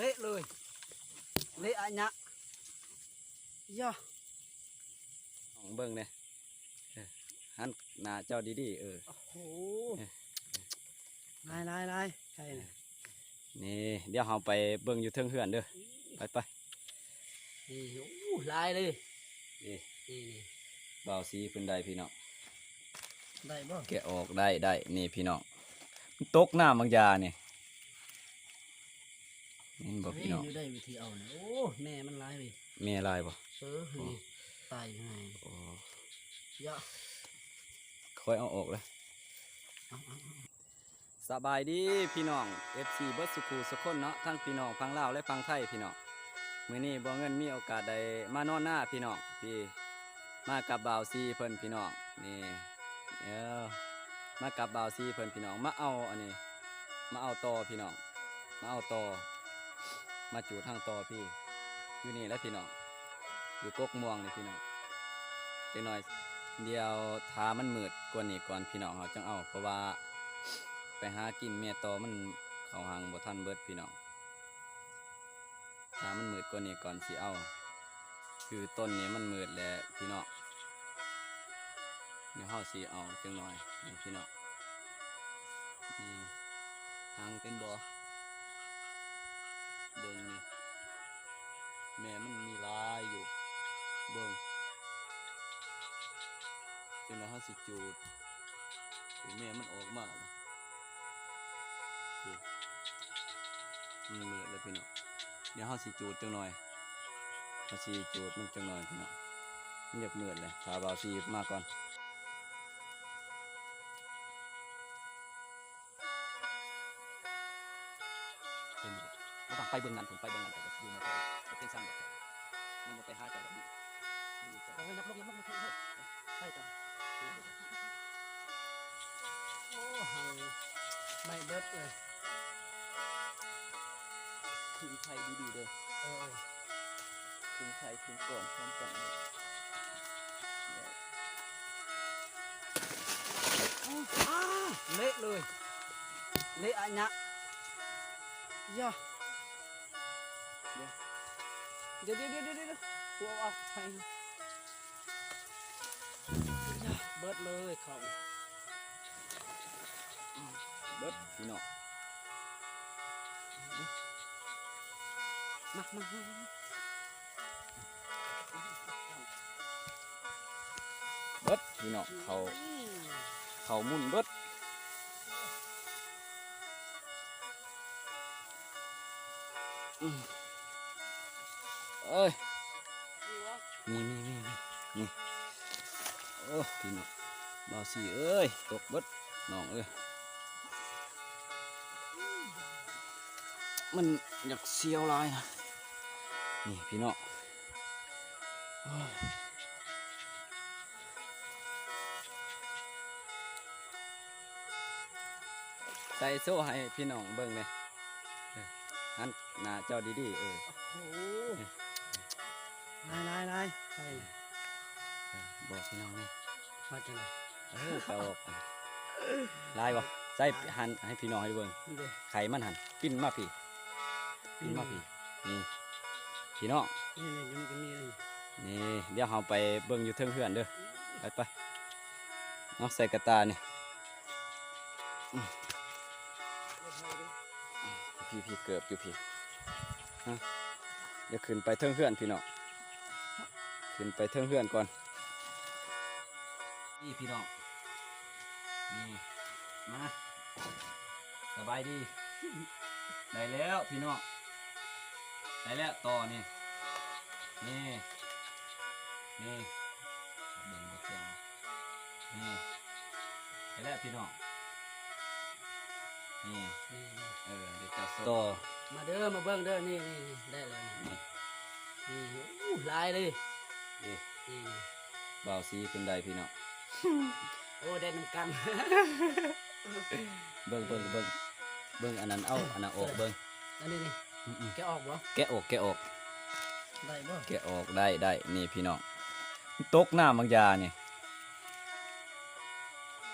เละเลย เละอะยะย่าของเบิ่งเนี่ยเออหันหน้าเจ้าดีๆเออ โอ้โหลายลายลายใช่เนี่ยนี่ เดี๋ยวเราไปเบิ่งอยู่เทิงเฮือนเด้อ ไปไปนี่โอ้ลายเลย นี่นี่นี่บ่าวสีเพิ่นได้พี่น้องได้บ่แกะออกได้ได้ นี่พี่น้องมันตกน้ำบางยานี่ นี่บ่พี่น้องเฮ้ยอยู่ได้วิธีเอาเนี่ยโอ้แม่มันลายเลยแม่ลายบ่เออนี่ตายยังไงโอ้ย่าค่อยเอาออกเลยเอาเอาเอาสบายดีพี่น้อง FC เบิร์ดสุขูสุคนเนาะทั้งพี่น้องฟังลาวและฟังไทยพี่น้องมื้อนี้บ่เงินมีโอกาสได้มานอนหน้าพี่น้องพี่มากับบ่าวซีเพิ่นพี่น้องนี่เดี๋ยวมากับบ่าวซีเพิ่นพี่น้องมาเอาอันนี้ มาเอาตอพี่น้องมาเอาตอ มาจูดทางต่อพี่ อยู่นี่แล้วพี่น้อง อยู่กกม่วงนี่พี่น้องจักหน่อย เดียวทามันมืดกว่านี้ก่อนพี่น้องเขาจังเอา เพราะว่าไปหากินเมียตอมันเขาหังบ่ทันเบิดพี่น้องถ้ามันมืดกว่านี้ก่อนสิเอา คือต้นนี้มันมืดแล้วพี่น้องเดี๋ยวเฮาสิเอาจังหน่อยนี่พี่น้องนี่หางเป็นบ่ เบิ่งนี่แม่มันมีลายอยู่ เบิ่งจังหน่อยเฮาสิจูดแม่มันออกมาเลยมันมืดเลยพี่น้องเดี๋ยวเฮาสิจูดจังหน่อยเฮาสิจูดมันจังหน่อยพี่น้องมันอยากมืดเลยพาบาวซีมาก่อน ไปเบิ่งนั้นผมไปเบิ่งนั้นแต่ก็อยู่มาไปเป็นสั่งแบบมันไปหาเจ้าแบบนี้นี่จ้ะเอาไว้นับลงยับลงมาเถอะใช่จ้ะโอ้หังไม่เบิดเลยคืนไทยดีๆเด้อเออเออคืนไทยคืนก่อนพร้อมกันเลยเละเลย เละอะยะย่า เดี๋ยวเดี๋ยวเดี๋ยวเดี๋ยวเดี๋ยวตัวออกไปย่าเบิดเลยเขาเบิดพี่น้องมามาเบิดพี่น้องเขาเขามุ่นเบิดอืม เอ้ยนี่นี่นี่นี่นี่โอ้พี่น้องบ่าวสีเอ้ยตกบดน้องเอ้ยมันอยากเสียวลายนะนี่พี่น้องใส่โซ่ให้พี่น้องเบิ่งเลยเออหันหน้าเจ้าดีๆเออ โอ้โหลายลายลายใช่เออบอกพี่น้องนี่มาจังไหนเออตลกลายบ่ใส่หันให้พี่น้องให้เบิ่งนี่เด้ไข่มันหันปิ้นมาพี่ปิ้นมาพี่นี่พี่น้องนี่นี่อยู่นี่ก็มีเลยนี่เดี๋ยวเราไปเบิ่งอยู่เทิงเพื่อนเด้อไปไปเนาะใส่กระตานี่อื้อพี่พี่เกือบอยู่พี่ฮะเดี๋ยวขึ้นไปเทิงเพื่อนพี่น้อง ขึ้นไปเทิงเพื่อนก่อน นี่พี่น้อง นี่ มา สบายดี ได้แล้วพี่น้อง ได้แล้วต่อนี่ นี่ นี่เบิ่งบ่เสียงนี่ได้แล้วพี่น้อง นี่นี่นี่เออเดี๋ยวจะต่อมาเด้อมาเบิ่งเด้อนี่นี่นี่ได้แล้วนี่นี่โอ้ลายเลย นี่นี่นี่บ่าวสีเป็นใดพี่น้องโอ้ได้น้ำกัน เบิ่งเบิ่งเบิ่งเบิ่งอันนั้นเอาอันนั้นออกเบิ่งอันนี้นี่อื้อแกออกบ่ๆแกะออกแกะออก ได้บ่แกะออกได้ได้นี่พี่น้องมันตกน้ำบางยานี่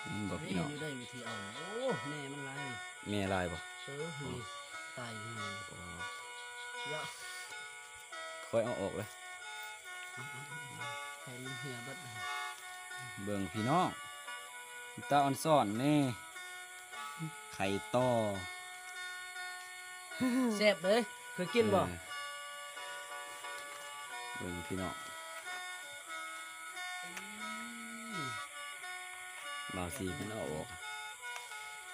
นี่บอกเฮ้ยพี่น้องอยู่ได้วิธีเอาโอ้แม่มันลายเลยมีอะไรบ่เออนี่ตายยังไงโอ้เยอะค่อยเอาออกเลยใส่มันเหี่ยเบิดเบิ่งพี่น้องตาออนซ่อนนี่ไข่ต่อแซ่บเลยเคยกินบ่เออเบิ่งพี่น้องบ่าวสีมันเอาออก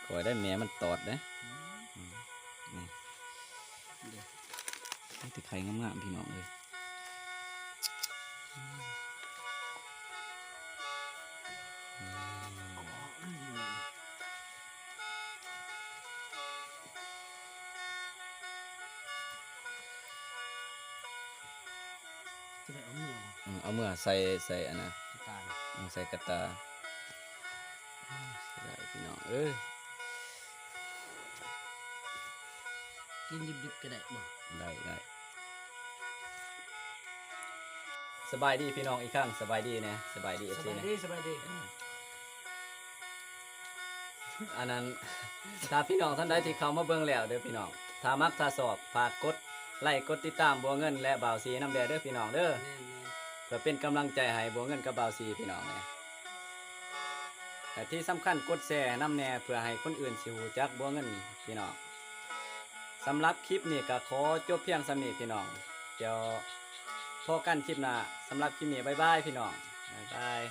คอยได้แม่มันตอดนะอืมนี่นี่แต่ไข่งามๆพี่น้องเลย จะได้เอาเมื่ออืมเอาเมื่อใส่ใส่อันนะตายอืมใส่กระตาใส่ได้พี่น้องเอ้ยกินดิบๆก็ได้บ่ได้ได้สบายดีพี่น้องอีกครั้งสบายดีนะสบายดีเอฟสซีบายนะดีสบายดีอันนั้น ถ้าพี่น้องท่านใดที่เข้ามาเบิ่งแล้วเด้อพี่น้องถ้ามักถ้าสอบฝากกด ไลค์กดติดตามบัวเงิน และบ่าวสีน้ำแดงเด้อพี่น้องเด้อแน่นเพื่อเป็นกำลังใจให้บัวเงินกับบ่าวสีพี่น้องนะแต่ที่สำคัญกดแชร์น้ำแน่เพื่อให้คนอื่นสิฮู้จักบัวเงินพี่น้องสำหรับคลิปนี้ก็ขอจบเพียงสำนี้พี่น้องเดี๋ยวพอกันคลิปหน้าสำหรับคลิปนี้บ๊ายบายพี่น้องบ๊ายบาย